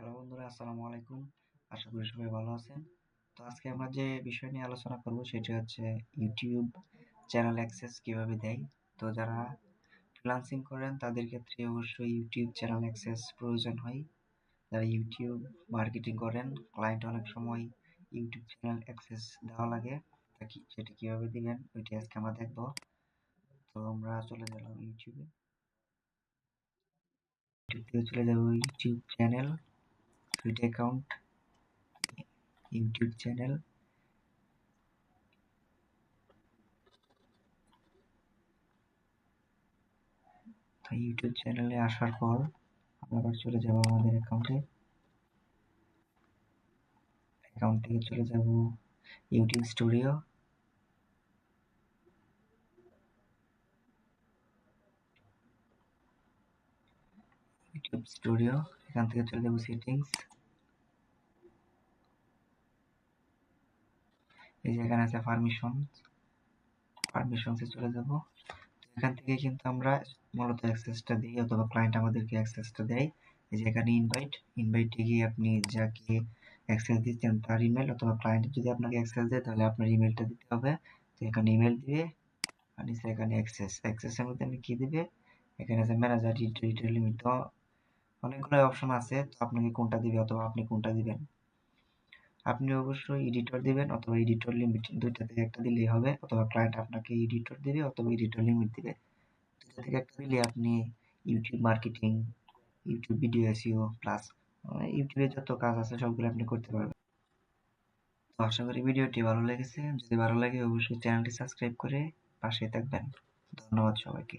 Hello বন্ধুরা, আসসালামু আলাইকুম। আশা করি সবাই ভালো আছেন। তো আজকে আমরা যে বিষয় নিয়ে আলোচনা করব সেটি হচ্ছে ইউটিউব চ্যানেল অ্যাক্সেস কীভাবে দেয়। তো যারা ফ্রিল্যান্সিং করেন, তাদের ক্ষেত্রে অবশ্যই ইউটিউব চ্যানেল অ্যাক্সেস প্রয়োজন হয়। যারা ইউটিউব মার্কেটিং করেন ক্লায়েন্ট অনেক সময় ইউটিউব চ্যানেল অ্যাক্সেস দেওয়া লাগে। সেটা কীভাবে দিবেন, ওইটি আজকে আমরা দেখব। তো আমরা চলে গেলাম ইউটিউবে। ইউটিউব চলে যাব YouTube channel. Twitter account YouTube channel YouTube চ্যানেলে আসার পর আমরা আবার চলে যাব আমাদের অ্যাকাউন্টে অ্যাকাউন্ট থেকে চলে যাব ইউটিউব স্টুডিও ইউটিউব স্টুডিও এখান থেকে চলে যাব সেটিংস এই যে এখানে আছে পারমিশন পারমিশনসে চলে যাব। এখান থেকে কিন্তু আমরা মূলত অ্যাক্সেসটা দিই অথবা ক্লায়েন্ট আমাদেরকে অ্যাক্সেসটা দেয়। এই যে এখানে ইনভাইট ইনভাইটে গিয়ে আপনি যাকে অ্যাক্সেস দিচ্ছেন তার ইমেল অথবা ক্লায়েন্ট যদি আপনাকে অ্যাক্সেস দেয় তাহলে আপনার ইমেলটা দিতে হবে। তো এখানে ইমেল দিবে, আর নিচে এখানে অ্যাক্সেস অ্যাক্সেসের মধ্যে আমি কী দিবে? এখানে আছে ম্যানেজার এডিটর লিমিট অনেকগুলো অপশন আছে, তো আপনাকে কোনটা দিবে অথবা আপনি কোনটা দিবেন? আপনি অবশ্যই এডিটর দিবেন অথবা এডিটর লিমিট দুইটা থেকে একটা দিলেই হবে, অথবা ক্লায়েন্ট আপনাকে এডিটর দিবে অথবা এডিটর লিমিট দিবে। দুইটা থেকে একটা দিলে আপনি YouTube marketing YouTube video SEO plus ইউটিউবে যত কাজ আছে সবগুলো আপনি করতে পারবেন। তো আশা করি ভিডিওটি ভালো লেগেছে, যদি ভালো লাগে অবশ্যই চ্যানেলটি সাবস্ক্রাইব করে পাশে থাকবেন। ধন্যবাদ সবাইকে।